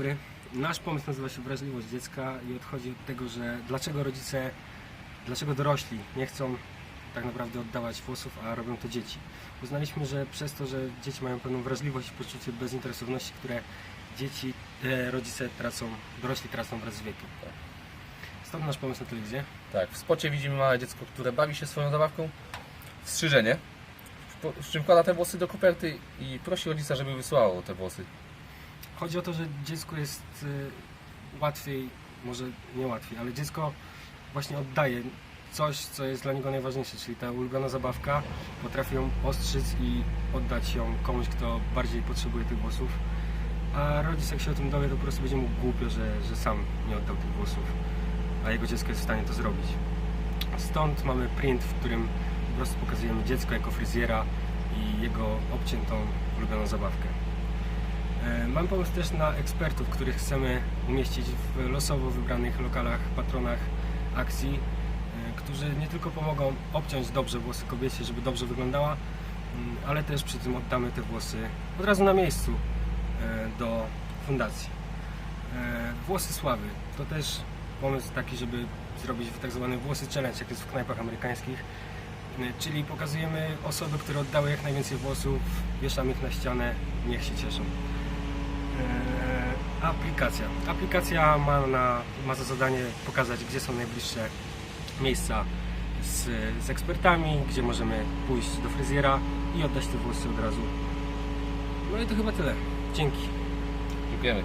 dobry. Nasz pomysł nazywa się Wrażliwość dziecka i odchodzi od tego, że dlaczego rodzice, dlaczego dorośli nie chcą tak naprawdę oddawać włosów, a robią to dzieci. Uznaliśmy, że przez to, że dzieci mają pewną wrażliwość i poczucie bezinteresowności, które dzieci, e, rodzice tracą, dorośli tracą wraz z wiekiem. Stąd nasz pomysł na telewizję. Tak, w spocie widzimy małe dziecko, które bawi się swoją zabawką. Strzyżenie. w po- Z czym te włosy do koperty i prosi rodzica, żeby wysłało te włosy. Chodzi o to, że dziecku jest y, łatwiej, może nie łatwiej, ale dziecko właśnie oddaje coś, co jest dla niego najważniejsze, czyli ta ulubiona zabawka, potrafi ją ostrzyc i oddać ją komuś, kto bardziej potrzebuje tych włosów. A rodzic jak się o tym dowie, to po prostu będzie mu głupio, że, że sam nie oddał tych włosów, a jego dziecko jest w stanie to zrobić. Stąd mamy print, w którym po prostu pokazujemy dziecko jako fryzjera i jego obciętą ulubioną zabawkę. E, Mam pomysł też na ekspertów, których chcemy umieścić w losowo wybranych lokalach, patronach akcji, e, którzy nie tylko pomogą obciąć dobrze włosy kobiecie, żeby dobrze wyglądała, mm, ale też przy tym oddamy te włosy od razu na miejscu e, do fundacji. Włosy sławy to też pomysł taki, żeby zrobić tak zwany włosy challenge, jak jest w knajpach amerykańskich. Czyli pokazujemy osoby, które oddały jak najwięcej włosów, wieszamy ich na ścianę, niech się cieszą. Aplikacja. Aplikacja ma, na, ma za zadanie pokazać, gdzie są najbliższe miejsca z, z ekspertami, gdzie możemy pójść do fryzjera i oddać te włosy od razu. No i to chyba tyle. Dzięki. Dziękujemy.